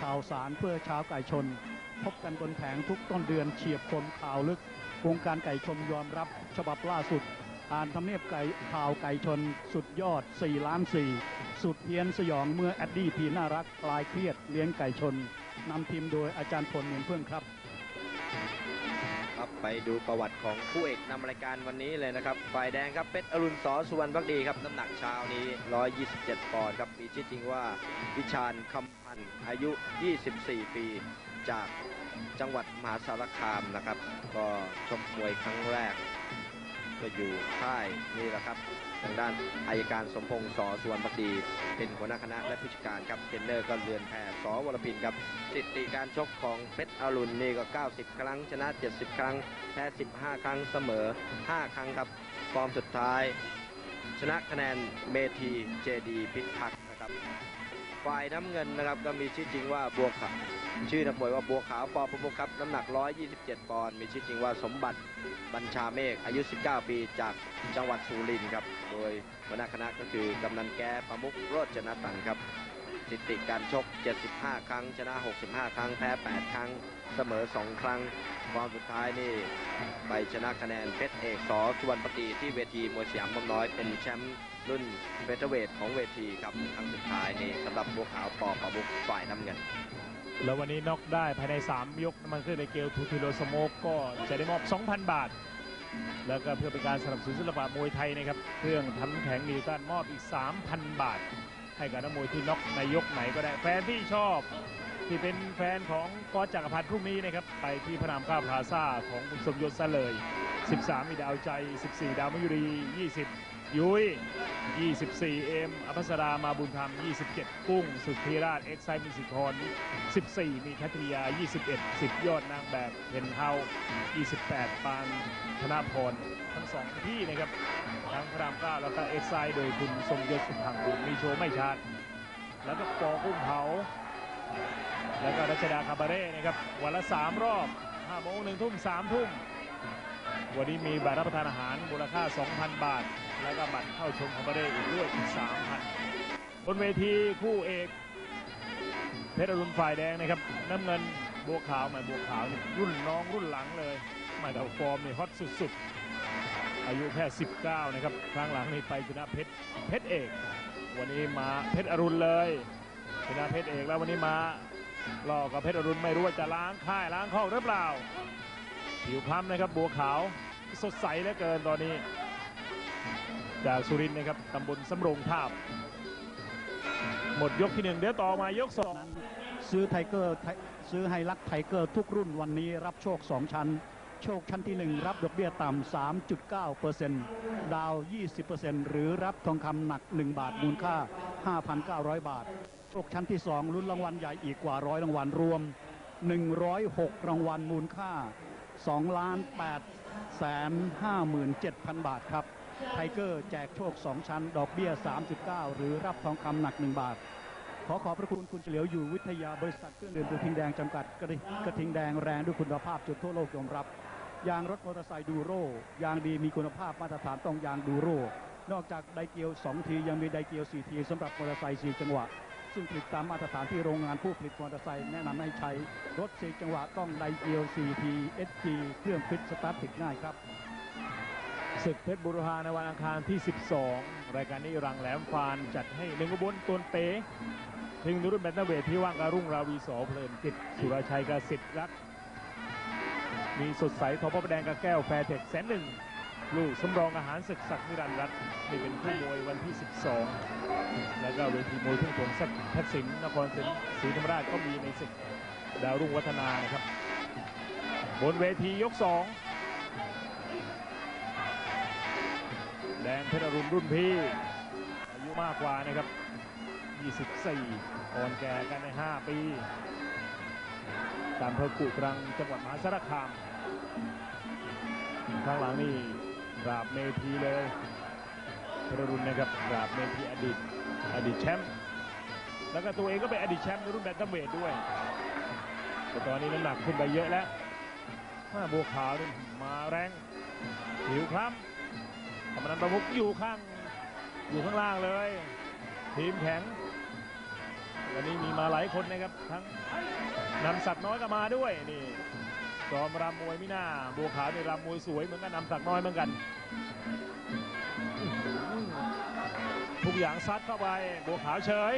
ข่าวสารเพื่อชาวไก่ชน พบกันบนแผงทุกต้นเดือนเฉียบคมข่าวลึก วงการไก่ชนยอมรับ ฉบับล่าสุด อ่านทำเนียบไก่ข่าวไก่ชน สุดยอด 4 ล้าน 4 สุดเพียนสยองเมื่อแอดดี้พีน่ารักคลายเครียดเลี้ยงไก่ชนนำทีมโดยอาจารย์พลเนียนเพื่อนครับครับไปดูประวัติของคู่เอกนำรายการวันนี้เลยนะครับ ฝ่ายแดงครับเพชรอรุณสอสุวรรณพักดีครับ น้ำหนักเช้านี้ 127 ปอนด์ครับ มีชื่อจริงว่าวิชาญคำ พันธ์อายุ 24 ปีจากจังหวัดมหาสารคามนะครับ ก็ชมมวยครั้งแรก ก็อยู่ค่ายนี่แหละครับ ทางด้านอายการสมพงษ์สอสวรรณพักดีเป็นหัวหน้าคณะและผู้จัดการครับเทรนเนอร์ก็เรือนแพรสอวรพินครับสถิติการชกของเพชรอรุณนี่ก็ 90 ครั้ง ชนะ 70 ครั้ง แพ้ 15 ครั้งเสมอ 5 ครั้งครับฟอร์มสุดท้าย ชนะคะแนนเมทีเจดีพิทักษ์นะครับ ฝ่ายน้ำเงินนะครับก็มีชื่อจริงว่าบัวขาวชื่อนักมวยว่าบัวขาวปอประมุขครับน้ำหนัก 127 ปอนด์มีชื่อจริงว่าสมบัติบัญชาเมฆอายุ 19 ปีจากจังหวัดสุรินทร์ครับโดยหัวหน้าคณะก็คือกำนันแก้ประมุขโรจนตันครับ ถิติการชก 75 ครั้ง ชนะ 65 ครั้ง แพ้ 8 ครั้ง เสมอ 2 ครั้งความสุดท้ายนี่ไปชนะคะแนนเพชรเอกสอสุวรรณปตีที่เวทีมวยสยามบอมน้อยเป็นแชมป์รุ่นเฟเธอร์เวทของเวทีครับครั้งสุดท้ายนี่สำหรับบัวขาวปอประมุกฝ่ายน้ำเงิน แล้ววันนี้น็อกได้ภายใน 3 ยกน้ำมันเครื่องในเกลทูทิโลสโมกก็จะได้มอบ 2,000 บาท แล้วก็เพื่อเป็นการสนับสนุนศิลปะมวยไทยนะครับ เครื่องทำน้ำแข็งดีต้านมอบอีก 3,000 บาท ให้กับนักมวยที่น็อกในยกไหนก็ได้แฟนที่ชอบที่เป็นแฟนของกอจักรพันธ์พรุ่งนี้นะครับไปที่พระนามก้าพลาซ่าของคุณสมยศซะเลย 13 มีดาวใจ 14 ดาวมยุรี 20 ยุ้ย 24 เอ็มอภัสรามาบุญธรรม 27 กุ้ง สุทธิราช เอ็กไซมิสิคอน 14 มีคัตริยา 21 10 ยอดนางแบบเพนเฮา 28 ปานธนพร ทั้งสองที่นะครับ ทั้งพระรามเก้าแล้วก็เอ็กไซโดยคุณสมยศสุพังบุญมีโชว์ไม่ชัดแล้วก็ปอกุ้งเผา แล้วก็รัชดาคาบาเร่นะครับ วันละ 3 รอบ5โมง1ทุ่ม3ทุ่มวันนี้มีบัตรรับประทานอาหารมูลค่า 2,000 บาท แล้วก็บัตรเข้าชมคาบาเร่อีกด้วยอีก 3,000 บนเวทีคู่เอกเพชรอรุณฝ่ายแดงนะครับ น้ำเงินบัวขาวแหมบัวขาวนี่รุ่นน้องรุ่นหลังเลยแหมาแต่ฟอร์มนี่ฮอตสุดๆ อายุแค่ 19 นะครับ ครั้งหลังนี่ไปชนะเพชรเพชรเอก วันนี้มาเพชรอรุณเลยชนะเพชรเอกแล้ววันนี้มาหลอกกับเพชรอรุณไม่รู้ว่าจะล้างค่ายล้างข้อหรือเปล่า ผิวคล้ำนะครับบัวขาวสดใสเหลือเกินตอนนี้ จากสุรินทร์นะครับตำบลสำโรงทาบ หมดยกที่หนึ่งเดี๋ยวต่อมายกสองซื้อไทเกอร์ซื้อไฮลักไทเกอร์ทุกรุ่นวันนี้รับโชค 2 ชั้น โชคชั้นที่ 1 รับดอกเบี้ยต่ำ 3.9%ดาว 20%หรือรับทองคำหนัก 1 บาทมูลค่า 5,900 บาท โชคชั้นที่2ลุ้นรางวัลใหญ่อีกกว่าร้อยรางวัลรวม 106 รางวัลมูลค่า2ล้าน8แสน57,000 บาทครับ ไทเกอร์แจกโชค 2 ชั้น ดอกเบี้ย 3.9 หรือรับทองคำหนัก 1 บาท ขอขอบพระคุณคุณเฉลียวอยู่วิทยาบริษัทเครื่องดื่มกระทิงแดงจำกัดกระทิกระทิงแดงแรงด้วยคุณภาพจนทั่วโลกยอมรับ ยางรถมอเตอร์ไซค์ดูโร่ยางดีมีคุณภาพมาตรฐานต้องยางดูโร่นอกจากไดเกียว 2 ทียังมีไดเกียว 4 ทีสำหรับมอเตอร์ไซค์4จังหวะ ซึ่งผลิตตามมาตรฐานที่โรงงานผู้ผลิตมอเตอร์ไซค์แนะนำให้ใช้รถ4จังหวะต้องไดเกียว 4 ที SG เครื่องฟิตสตาร์ทติดง่ายครับ ศึกเพชรบุรพาในวันอังคารที่ 12 รายการนี้รังแหลมฟานจัดให้หนึ่งกบนตวนเป๋ถึงรุ่นแบนเทเวทที่ว่างการรุ่งราวีสอเพลินกิจสุรชัยกสิทธิ์รัก มีสดใสทอพระประแดงกับแก้วแฟร์เทคแสนหนึ่งลูกสำรองอาหารศึกศักดิ์นิรันดร์รัตน์นี่เป็นคู่มวยวันที่ 12 แล้วก็เวทีมวยทุ่งสงศักดิ์ทักษิณนครศรีธรรมราชก็มีในศึกดาวรุ่งวัฒนานะครับ บนเวทียก 2 แดงเพชรรุณรุ่นพี่ อายุมากกว่านะครับ 24 อ่อนแก่กันใน 5 ปีตามอำเภอกุตรังจังหวัดมหาสารคาม ข้างหลังนี่ราบเมทีเลยเพชรรุณนะครับราบเมทีอดีตอดีตแชมป์แล้วก็ตัวเองก็เป็นอดีตแชมป์ในรุ่นแบนตัมเวทด้วย แต่ตอนนี้น้ำหนักขึ้นไปเยอะแล้วมาบัวขาวนี่มาแรงผิวคล้ำ กำนันประมุกอยู่ข้าง อยู่ข้างล่างเลย ทีมแข็ง วันนี้มีมาหลายคนนะครับ ทั้งนำศักดิ์น้อยก็มาด้วยนี่ซ้อมรำมวยม่น่าบัวขาวในรำมวยสวยเหมือนกันนำศักดิ์น้อยเหมือนกัน ทุกอย่างซัดเข้าไปบัวขาวเฉย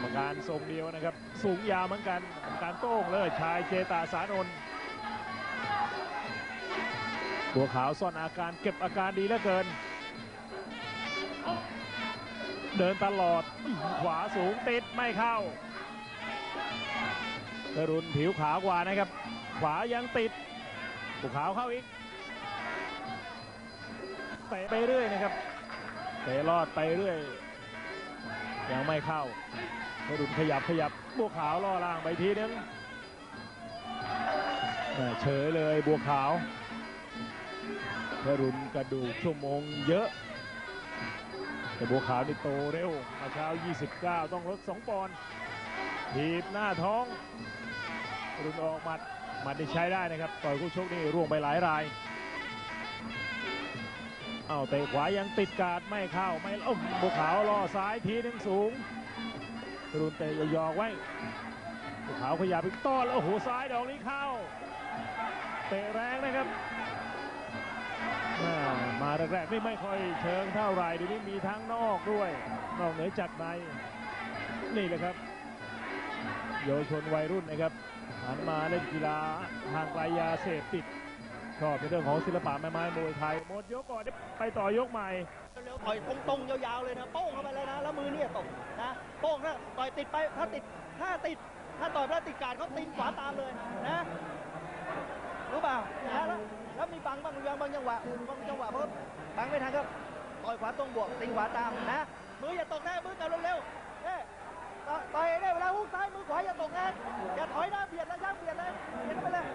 กรรมการทรงเดียวนะครับ สูงยาวเหมือนกันกรรมการโต้งเลยชายเจตาสานนท์ บัวขาวซ่อนอาการเก็บอาการดีเหลือเกิน เดินตลอดขวาสูงติดไม่เข้าเดรุนผิวขาวกว่านะครับ ขวายังติดผูขาวเข้าอีกเตะไปเรื่อยนะครับเตะรอดไปเรื่อย ยังไม่เข้าเดรุนขยับขยับบัวขาวล่อล่างไปทีนึงเฉยเลยบัวขาว เดรุนกระดูกชั่วโมงเยอะแต่บัวขาวนี่โตเร็วมาเช้า 29 ต้องลด 2 ปอนด์ถีบหน้าท้อง รุนออกหมัดหมัดที่ใช้ได้นะครับ ต่อยคู่ชกนี่ร่วงไปหลายราย เอาเตะขวายังติดกาดไม่เข้าไม่อ้มบัวขาวล่อซ้ายทีหนึงสูง รุนเตะยอกๆไว้บัวขาวขยับอีกต้อนแล้วโอ้โหซ้ายดอกนี้เข้า เตะแรงนะครับ มาแรกๆนี่ไม่ค่อยเชิงเท่าไหร่ดี๋ยวนี้มีทั้งนอกด้วยนอกเหนือจากในนี่แหละครับเยาวชนวัยรุ่นนะครับหันมาเล่นกีฬาห่างไกลยาเสพติดชอบในเรื่องของศิลปะแม่ไม้มวยไทยหมดยกก่อนเดี๋ยไปต่อยกใหม่เร็วๆต่อยตรงๆยาวๆเลยนะโป้งเข้าไปเลยนะแล้วมือเนี่ยตกนะโป้งถ้าต่อยติดไปถ้าติดถ้าติดถ้าต่อยแล้วติดการเขาตีขวาตามเลยนะรู้เปล่านะแล้ว แล้วมีบังบางอย่างบางจังหวะบางจังหวะเพราะบังไม่ทันก็ต่อยขวาตรงบวกตีขวาตามนะมืออย่าตกนะมือกลับเร็วๆเอ๊ะต่อยได้เวลาฮุกซ้ายมือขวาอย่าตกนะอย่าถอยนะเบียดนะย่างเบียดเลยเบียดไปเลย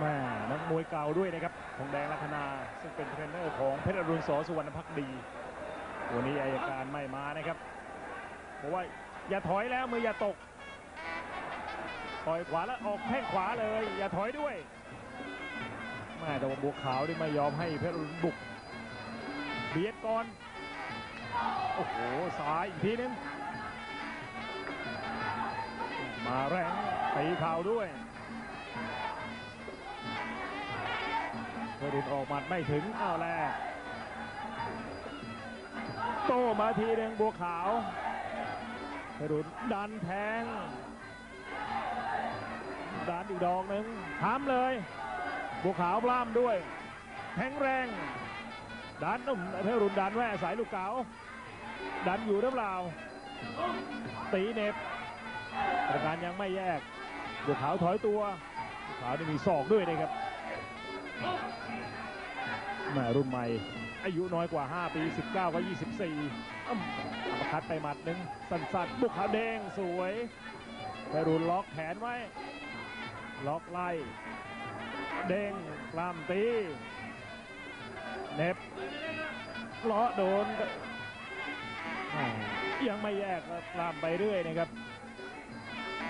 แม่นักมวยเก่าด้วยนะครับของแดงลัคนาซึ่งเป็นเทรนเนอร์ของเพชรอรุณสอสุวรรณพักดีวันนี้อายการไม่มานะครับบอกว่าอย่าถอยแล้วมืออย่าตกต่อยขวาแล้วออกแข้งขวาเลย อย่าถอยด้วย ม่แต่ว่าบัวขาวนี่ไม่ยอมให้เพชรอรุณบุกเบียดก่อน โอ้โหซ้ายอีกทีนึง มาแรงตีเข่าด้วยกระดุนออกหมัดไม่ถึงอ้าวแลกโตมาทีหนึ่งบัวขาวกระดุนดันแทงดันอีกดอกหนึ่งทำเลย บัวขาวปล้ำด้วยแข็งแรงดันนุ่มเพรุนดันแว่สายลูกเก๋าดันอยู่หรือเปล่า ตีเน็บประการยังไม่แยกบัวขาวถอยตัวขาวนี่มีศอกด้วยนะครับแม่รุ่นใหม่ อายุน้อยกว่า 5 ปี 19กับ24อ้ำอัปคัดไปหมัดหนึ่งสั้นๆบุกขาแดงสวยไปรุนล็อกแขนไว้ ล็อกไล่ เด้งกล้ามตีเน็บเลาะโดนยังไม่แยกกล้ามไปเรื่อยนะครับ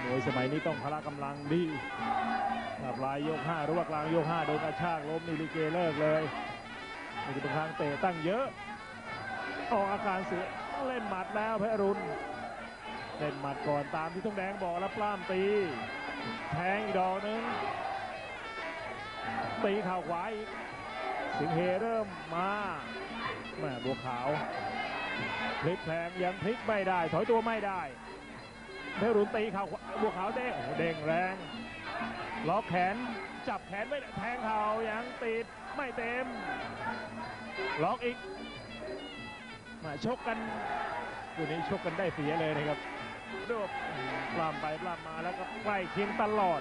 มวยสมัยนี้ต้องพละกำลังดีถ้าปลายยก5หรือว่ากลางยก5โดนกระชากล้มนี่ลิเกเลิกเลยนี่เป็นทางเตะตั้งเยอะ ออกอาการเสียเล่นหมัดแล้วเพชรรุณเล่นหมัดก่อนตามที่ต้องแดงบอกแล้วปล้ามตี แทงอีกดอกนึง ตีเข่าขวาอีกสิงห์เฮเริ่มมาแม่บัวขาวพลิกแพงยังพลิกไม่ได้ ถอยตัวไม่ได้เพชรอรุณตีเข่าวบัวขาวเด้งเด้งแรงล็อกแขนจับแขนไม่ได้แทงเข่ายังติดไม่เต็ม ล็อกอีกมาชกกันคู่นี้ชกกันได้เสียเลยนะครับ ดูปล้ำไปปล้ำมาแล้วก็ใกล้เคียงตลอด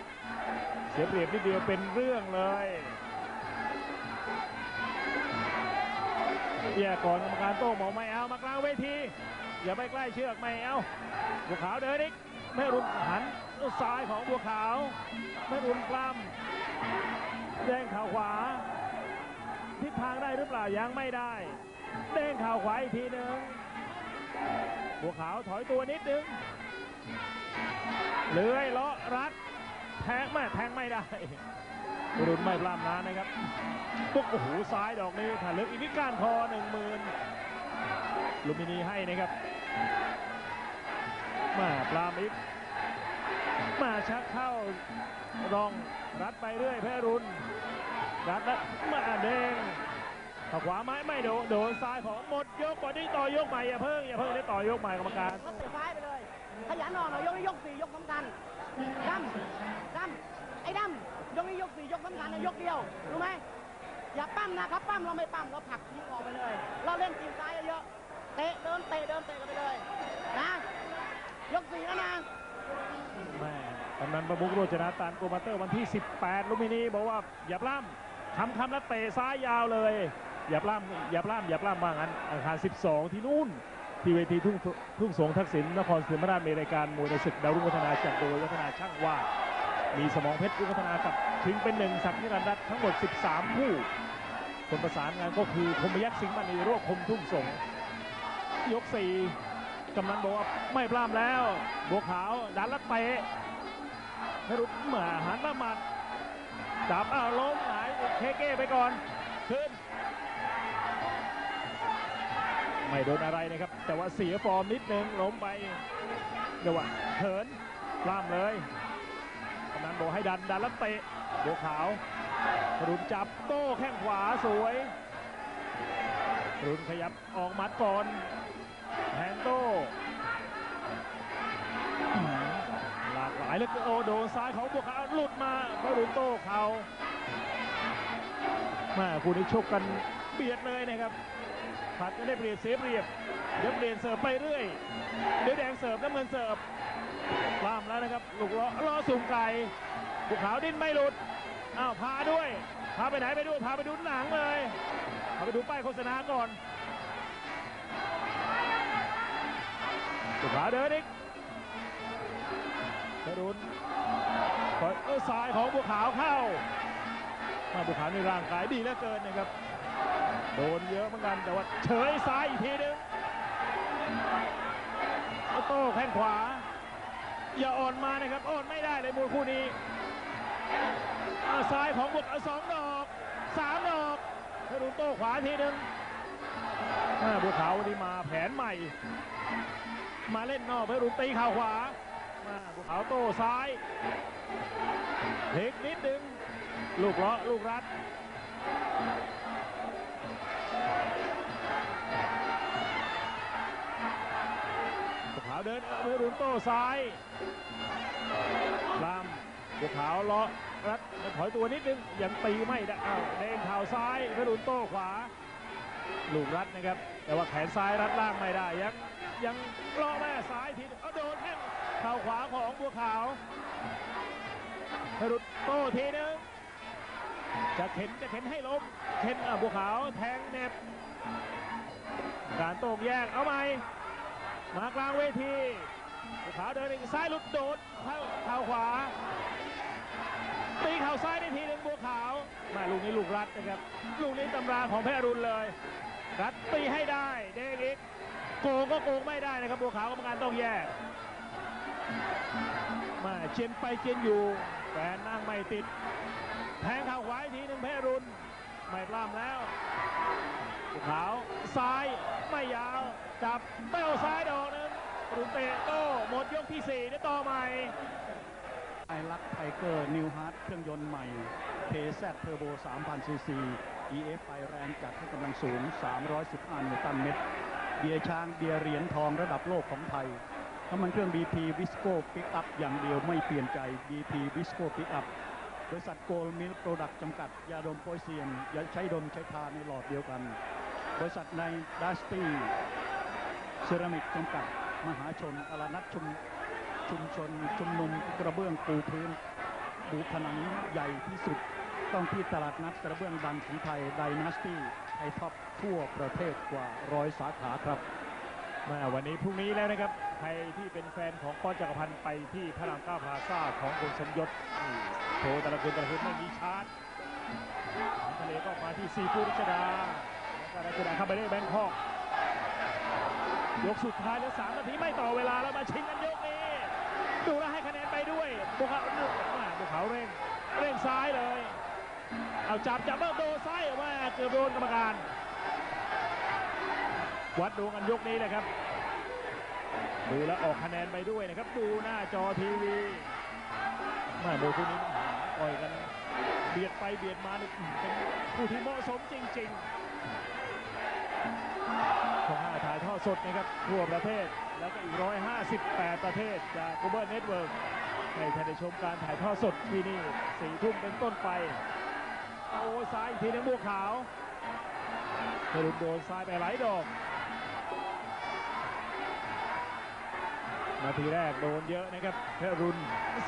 เสียเปรียบนิดเดียวเป็นเรื่องเลยแย่ก่อนกรรมการโต้งบอกไม่เอามากลางเวที อย่าไปใกล้เชือกไม่เอาบัวขาวเดินอีกไม่รุนหันซ้ายของบัวขาว ไม่รุนปล้ำแดงข่าวขวาทิศทางได้หรือเปล่ายังไม่ได้เด้งข่าวขวาอีกทีหนึ่งบัวขาวถอยตัวนิดนึง เลื้อยเลาะรัดแทงแม่แทงไม่ได้รุนไม่ปล้ำนานะครับปุ๊กโอ้โหซ้ายดอกนี้ถ้าลึกอีกนิดก้านคอหนึ่งหมื่นลุมินีให้นะครับมาปลามิกมาชักเข้ารองรัดไปเรื่อยแพรุนรัดแล้วมาเด้งเข้าขวาไม้ไม่โดนโดนซ้ายของหมดยกก่อนที่ต่อยกใหม่อย่าเพิ่งอย่าเพิ่งได้ต่อยกใหม่กรรมการ ขยันออกหน่อยยกนี้ยกสี่ยกสำคัญดำดำไอ้ดำยกนี้ยกสี่ยกสำคัญนะยกเดียวรู้ไหมอย่าปั้มนะครับปั้มเราไม่ปั้มเราผลักทิ้งออกไปเลย เราเล่นตีนซ้ายเยอะเตะเดินเตะเดินเตะกันไปเลยนะยกสี่แล้วนะแม่กำนันประมุกโรจนาตานโกมาเตอร์วันที่ 18 ลุมินีบอกว่าอย่าปล้ำคำคำแล้วเตะซ้ายยาวเลย อย่าปล้ำอย่าปล้ำอย่าปล้ำว่างั้นอาคาร 12 ที่นู่น ที่เวทีทุ่งทุ่งสงทักษิณนครศรีธรรมราชมีรายการมวยในศึกดาวรุ่งวัฒนาจัดโดยวัฒนาช่างวาดมีสมองเพชรรุ่งวัฒนากับชิงเป็นหนึ่งสักนิรันดร์ทั้งหมด 13ผู้คนประสานงานก็คือคมยักษ์สิงห์มณีโรคคมทุ่งสงยกสี่กำนันบอกว่าไม่ปล้ำแล้วบัวขาวดันล้วเตะให้รุดหมาหันมาหมัดจับอ้าวล้มหายเคเก้ไปก่อนขึ้น ไม่โดนอะไรนะครับ แต่ว่าเสียฟอร์มนิดนึงล้มไปเดี๋ยวว่าเขินปล้ำเลยกำนันบอกให้ดันดันแล้วเตะบัวขาวรุนจับโต้แข้งขวาสวยรุนขยับออกมัดก่อนแทงโต้หลากหลายเลือเกินโอ้โดนซ้ายของบัวขาวหลุดมาก็รุนโต้เขาแม่คู่นี้ชกกัน เบียดเลยนะครับผัดกันได้เปรียบเสียเปรียบเดี๋ยวเปลี่ยนเสิร์ฟไปเรื่อยเดี๋ยวแดงเสิร์ฟน้ำเงินเสิร์ฟปล้ามแล้วนะครับลูกล้อล้อสุ่มไก่บัวขาวดิ้นไม่หลุดอ้าวพาด้วยพาไปไหนไปด้วยพาไปดูหนังเลยเอาไปดูป้ายโฆษณาก่อนสุขาเดินอีกกระดุนปล่อยเออซ้ายของบัวขาวเข้ามาบัวขาวในร่างกายดีเหลือเกินนะครับ โดนเยอะเหมือนกันแต่ว่าเฉยซ้ายอีกทีนึงโต้แข้งขวา อย่าอ่อนมานะครับอ่อนไม่ได้เลยมวยคู่นี้ซ้ายของบวกสองดอกสามดอกให้ดูโต้ขวาทีหนึ่งบัวขาววันนี้มาแผนใหม่ มาเล่นนอกให้ดูตีข่าวขวามาบัวขาวโต้ซ้ายเทคนิดนึงลูกเลาะลูกรัด เดินเอาให้ดูโต้ซ้ายลามบัวขาวเลาะรัดถอยตัวนิดนึงยังตีไม่ได้อ้าวเด้งเข่าซ้ายให้ดูโต้ขวาลูกรัดนะครับ แต่ว่าแขนซ้ายรัดล่างไม่ได้ยังยังเลาะแม่ซ้ายทีเอาโดนแข้งเข่าขวาของบัวขาวให้ดูโต้ทีนึงจะเข็นจะเข็นให้ล้มเข็นอะบัวขาวแทงเน็บการโต้แยกเอาไหม มากลางเวทีขาวเดินอีกซ้ายหลุดโดดเข้าเข่าขวา ตีเข่าซ้ายได้ทีหนึ่งบัวขาวมาลูกนี้ลูกรัดนะครับ ลูกนี้ตำราของแพทย์รุณเลย รัดตีให้ได้เด้งอีกโกงก็โกงไม่ได้นะครับบัวขาวกรรมการต้องแยกมาเชียนไปเชียนอยู่แฟนนั่งไม่ติด แทงเข่าขวาอีกทีหนึ่งแพทย์รุณไม่ปล้ำแล้ว ขาวซ้ายไม่ยาวจับเต้าซ้ายดอกนึงรุเตะโต้หมดยกที่4ได้ต่อใหม่ไอลักไทเกอร์นิวฮาร์ดเครื่องยนต์ใหม่เพแซเทอร์โบ3,000ซีซี EF ไฟแรงจัดให้กำลังสูง 315นิวตันเมตรเบียช้างเบียเหรียญทองระดับโลกของไทยน้ำมันเครื่อง BP Visco Pick Up อย่างเดียวไม่เปลี่ยนใจ BP Visco Pick Up บริษัทโกลมิลโปรดักต์จำกัด ยาดมโปรยเซียน ยาใช้ดมใช้ทาในหลอดเดียวกัน บริษัทในดัสตี้เซรามิกจำกัดมหาชนอลานัดชุมชุมชนชุมนุมกระเบื้องปูพื้นปูผนังใหญ่ที่สุด ต้องที่ตลาดนัดกระเบื้องดังของไทยไดนาสตี้ไทยท็อปทั่วประเทศกว่าร้อยสาขาครับมาวันนี้พรุ่งนี้แล้วนะครับใครที่เป็นแฟนของป้อนจักรพันธ์ไปที่พระรามเก้าพาซ่าของคุณสมยศโชว์แต่ละคนแต่ละคนไม่มีชาร์จอาหารทะเลก็มาที่ซีฟูรัชดา รัชดาเข้าไปได้แบงคอกยกสุดท้ายแล้วสามนาทีไม่ต่อเวลาแล้วมาชิงกันยกนี้ ดูแลให้คะแนนไปด้วยบุกเขาอ่าบุกเขาเร่งเร่งซ้ายเลย เอาจับจับแล้วโดซ้ายมาเกือบโดนกรรมการ วัดดวงกันยกนี้เลยครับ ดูแลออกคะแนนไปด้วยนะครับ ดูหน้าจอทีวีแมาโดยคู่นี้ต่อยกันเบียดไปเบียดมานี่เป็นคู่ที่เหมาะสมจริง ๆ ช่องห้าถ่ายทอดสดนะครับทั่วประเทศ แล้วก็อีก 158 ประเทศจากกูเบิลเน็ตเวิร์กให้ท่านได้ชมการถ่ายทอดสดที่นี่สี่ทุ่มเป็นต้นไป โอ้ซ้ายอีกทีนึงบัวขาวสรุโดนซ้ายไปหลายดอกนาทีแรกโดนเยอะนะครับเพรรุน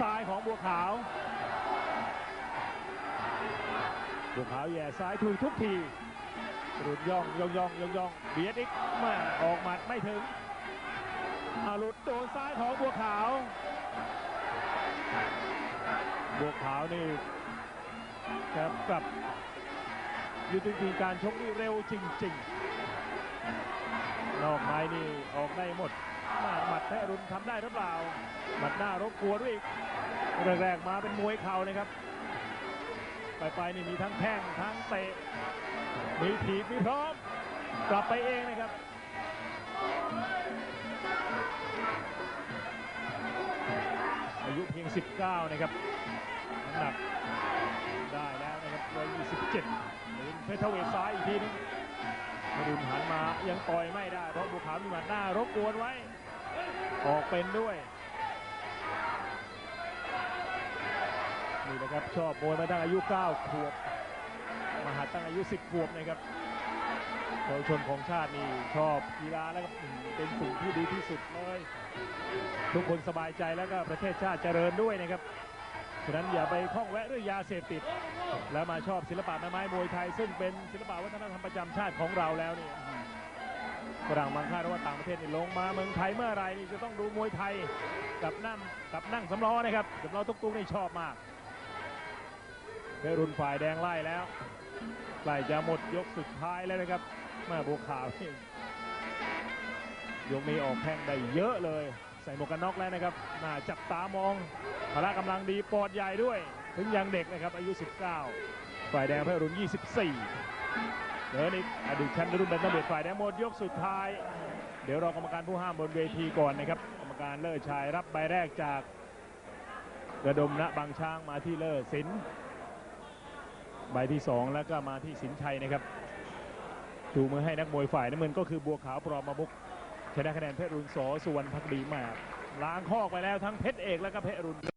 ซ้ายของบัวขาว บัวขาวแย่ซ้ายถุยทุกที รุนย่องย่องย่องย่องย่องเบียดอีกมาออกหมัดไม่ถึงอาหลุดโดนซ้ายของบัวขาว บัวขาวนี่ครับกับยุทธวิธีการชกนี่เร็วจริง ๆ นอกไม้นี่ออกได้หมดมาหมัดแท้รุนทำได้หรือเปล่า หมัดหน้ารบกวนด้วยอีกแรกๆมาเป็นมวยเข่านะครับ ไปไปๆนี่มีทั้งแข้งทั้งเตะ มีถีบมีพร้อม กลับไปเองนะครับ อายุเพียง 19 นะครับน้ำหนักได้แล้วนะครับ127นี่เพชรเวทซ้ายอีกทีนึงมาดุนหันมายังต่อยไม่ได้ เพราะบุขาวมีหมัดหน้ารบกวนไว้ ออกเป็นด้วยนี่นะครับชอบมวยมาตั้งอายุ 9 ขวบ มหัดตั้งอายุ 10ขวบนะครับเยาวชนของชาตินี่ชอบกีฬาแล้วก็เป็นสิ่งที่ดีที่สุดเลย ทุกคนสบายใจแล้วก็ประเทศชาติเจริญด้วยนะครับฉะนั้นอย่าไปคล้องแวะเรื่องยาเสพติด แล้วมาชอบศิลปะแม่ไม้มวยไทย ซึ่งเป็นศิลปะวัฒนธรรมประจำชาติของเราแล้วนี่อืมฝรั่งบางค่ายหรือว่าต่างประเทศนี่ลงมาเมืองไทยเมื่อไหรนี่จะต้องดูมวยไทยกับนั่งกับนั่งสำล้อนะครับสำล้อตุ๊กๆนี่ชอบมากเพรรุ่นฝ่ายแดงไล่แล้ว ใกล้จะหมดยกสุดท้ายแล้วนะครับแม่บัวขาวนี่ยกนี้ออกแข้งได้เยอะเลย ใส่หมวกกันน็อกแล้วนะครับน่าจับตามองพละกำลังดีปอดใหญ่ด้วย ถึงยังเด็กนะครับ อายุ 19 ฝ่ายแดงเพชรรุ่น 24เดินอีกอดีตแชมป์รุ่นแบนตัมเวทฝ่ายแดงหมดยกสุดท้าย เดี๋ยวรอกรรมการผู้ห้ามบนเวทีก่อนนะครับ กรรมการเลิศชายรับใบแรกจากกระดมณบางช้างมาที่เลิศสิน ใบที่ 2 แล้วก็มาที่สินชัยนะครับดูมือให้นักมวยฝ่ายน้ำเงินก็คือบัวขาวปรอมาบุกชนะคะแนนเพชรรุ่นสอสุวรรณพักดีมาล้างคอกไปแล้วทั้งเพชรเอกและก็เพชรรุ่น